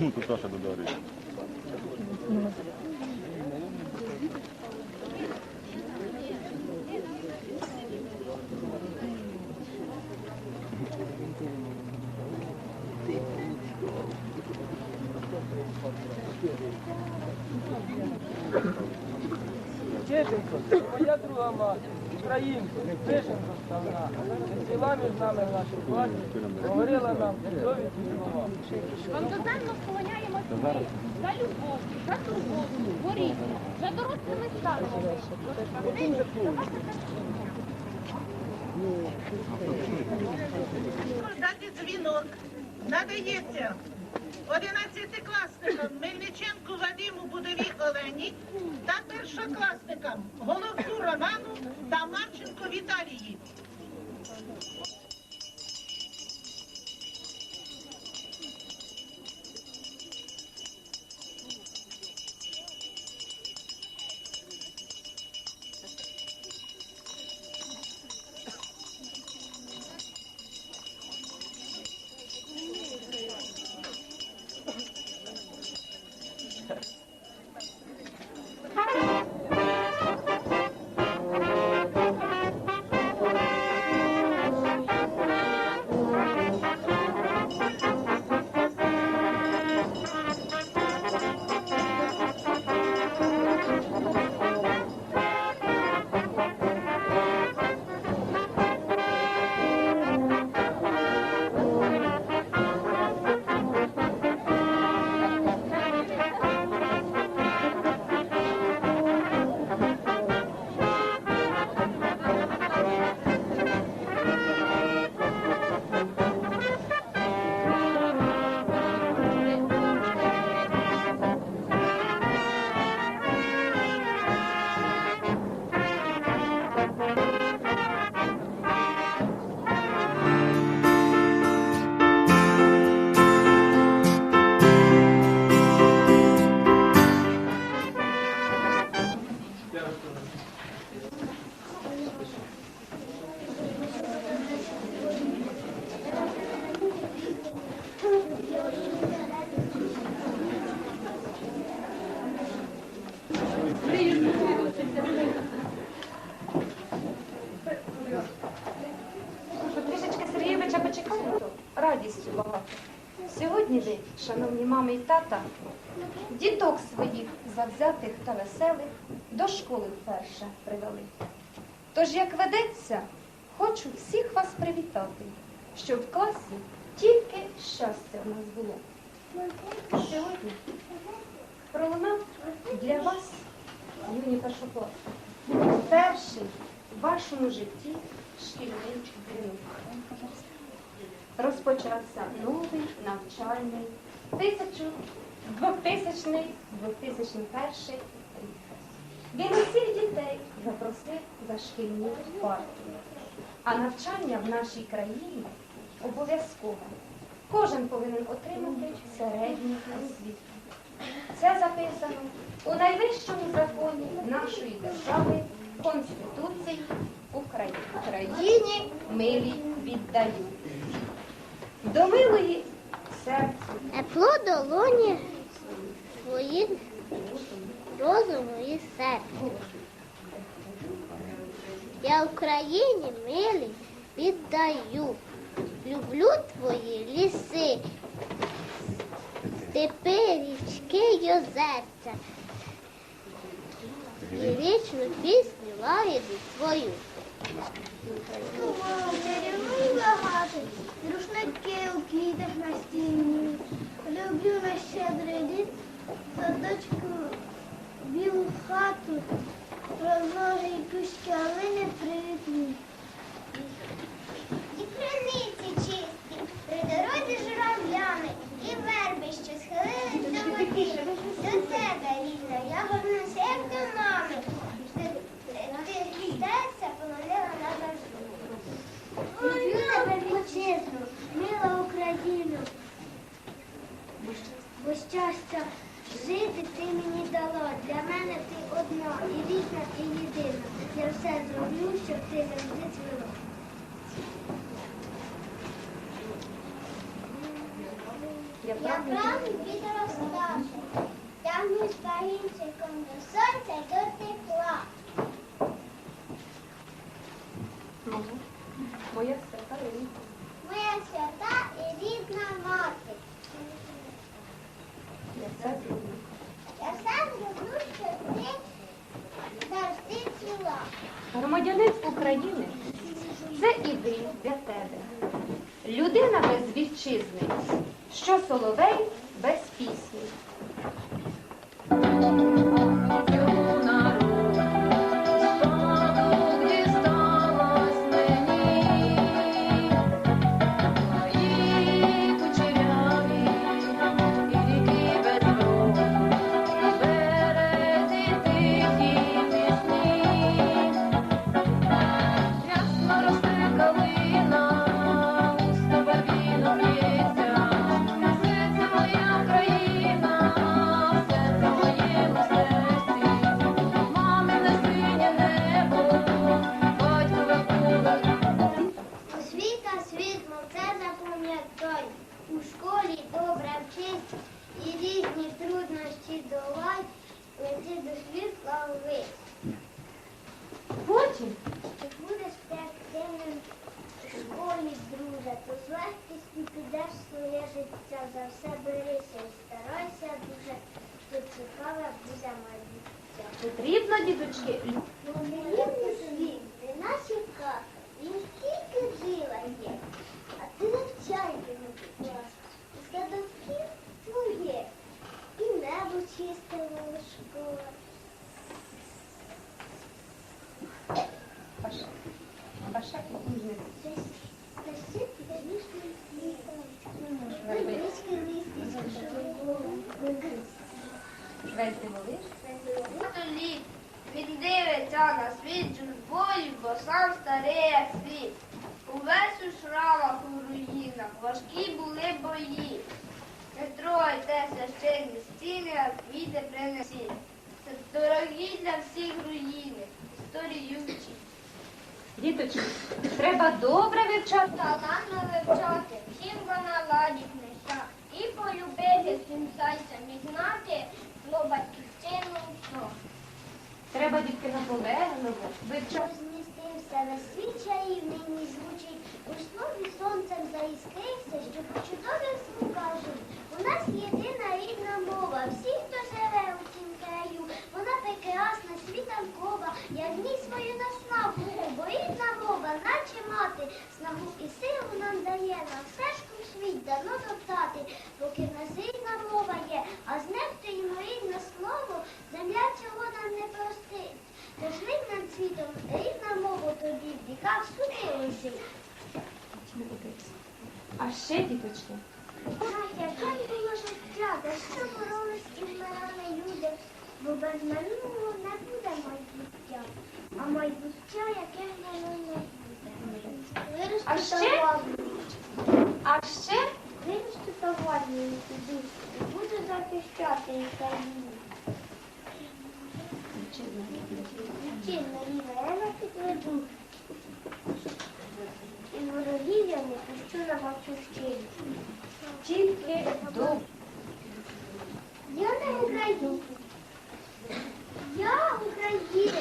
Ну, тут Саша додарює. Вчителько, моя друга мати, українка, пишенка ставна, сіла між нами в нашій класі, говорила нам довідні слова. Багатоземно склоняємося ми за любов, за турботу, горіння, за дорослими станемо. Дати дзвінок надається 11-класникам Мельниченку Вадиму Будові Олені та першокласникам Головку Роману та Марченко Віталії. Багато. Сьогодні ви, шановні мами і тата, діток своїх завзятих та веселих до школи вперше привели. Тож, як ведеться, хочу всіх вас привітати, щоб в класі тільки щастя в нас було. Сьогодні пролунав для вас, юні першокласники, перший в вашому житті шкільний дзвінок. Розпочався новий навчальний 2000-2001 рік. Він усіх дітей запросив за шкільні парти. А навчання в нашій країні обов'язкове. Кожен повинен отримати середню освіту. Це записано у найвищому законі нашої держави Конституції України. Україні милі віддаю. До милої серцю Тепло долоні свої розуму і серця. Я Україні милі віддаю. Люблю твої ліси, степи, річки й озерця. І вічну пісню лагіду свою. Рушники у квітах на стіні. Люблю на щедрий літ, садочку, білу хату, розложі кущі, але не привітні. вічна і єдина. Я все зроблю, щоб ти завжди цвіла. Я прагну відростати, тягну старінчиком до сонця, до що соловей без пісні. Долай, лети до світла ввись. Потім Чи будеш ти активним у школі, друже, то з легкістю підеш своє життя, за все берися і старайся дуже, то цікаве буде майбуття. потрібно, діточки, Милий світ, ти наші ката, він дивиться на світ журбою, бо сам старий як світ. Увесь у шрамах у руїнах, важкі були бої. Не тройте священні стіни, а квіти принесіть. Це дорогі для всіх руїни, історію вчіть. Діточки, треба добре вивчати. Таланно вивчати, всім вона ладить несе. І полюбити всім зайцям і знати, про батьківщину все. Треба дітки наполегливо. Вивчати. Змістився весь світ чаївнині звучить, у слові сонцем заіскрився, щоб чудові звука жить. У нас єдина рідна мова, всі, хто живе у цім краю, вона прекрасна, світанкова, як дні свою наснагу, бо рідна мова, наче мати, снагу і силу нам дає, на стежку в світ дано топтати, поки в нас рідна мова є, а знехтуємо рідне слово, земля цього нам не простить. Тож рідним світом, рідна мова тобі в віках суди лежить. А ще, діточки, Ах, яке було життя, за що боролись і вмирали люди, бо без минулого не буде майбуття, а майбуття, яке воно не буде. А ще? а ще вирости та владну і буду захищати Україну. Чим на я не підведу. І ворогів я не пущу на батьківщину. тільки добре. Я не українець. Я українець.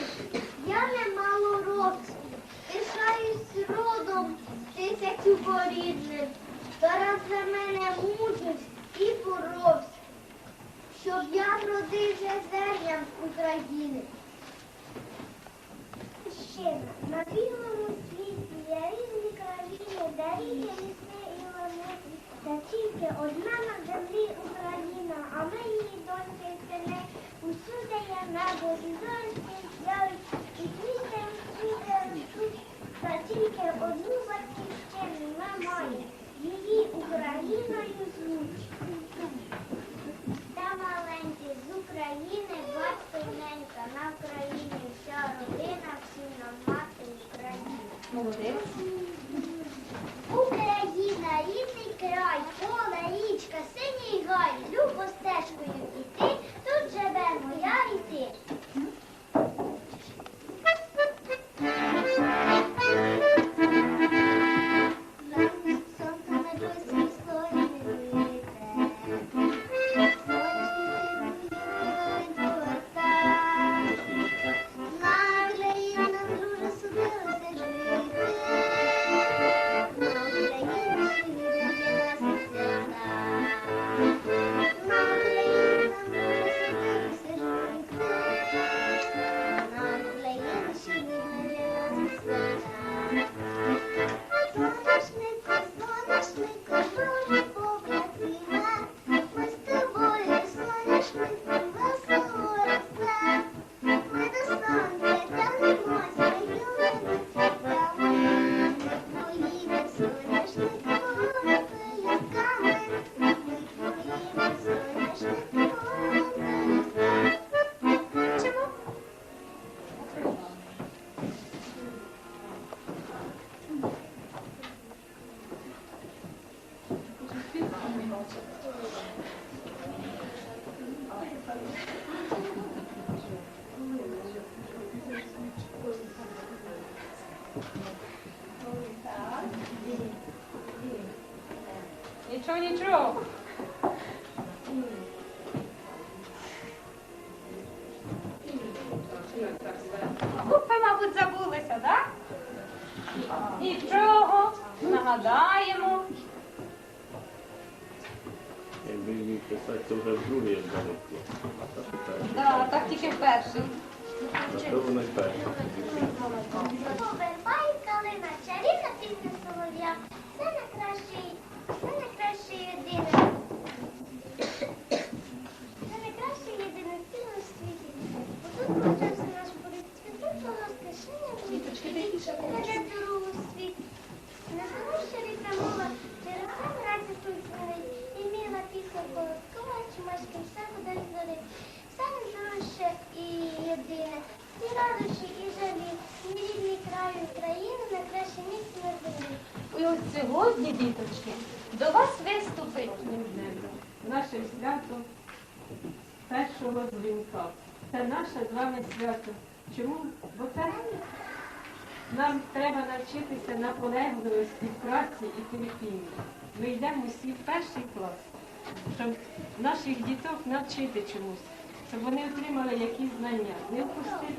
Я не малородський. Пишаюсь родом тисячу Зараз за мене мужність і боровся, щоб я вродився зерням України. Ще на- білому світі є різні країни, де лісне і лани. Та тільки одна на 这是我 Нічого, нічого. Губки, мабуть, забулися, так? Нічого. Нагадаємо. Міг писати, то вже вдруге як далеко. Так так тільки вперше. А то воно й перше. Повербай калина, чарівна пісня солов'я. Це найкращий, це найкращий єдиний. Це найкращий єдиний фільм у світі. Отут почався наш боротьбі розкишення більше дорогу у світі. Не тому, що рідна мова через це радісно дзвонить. І міла пісня колоскова, чумашки все буде зорить. Все найдорожче і єдине. І радощі, і жалі. Мій рідний край України найкраще місце на землі. І от сьогодні, діточки, до вас виступить Наше свято першого дзвінка. Це наше з вами свято. Чому? Бо це нам треба навчитися наполегливості, праці і терпіння. Ми йдемо всі в перший клас, щоб наших діток навчити чомусь, щоб вони отримали якісь знання, не впустити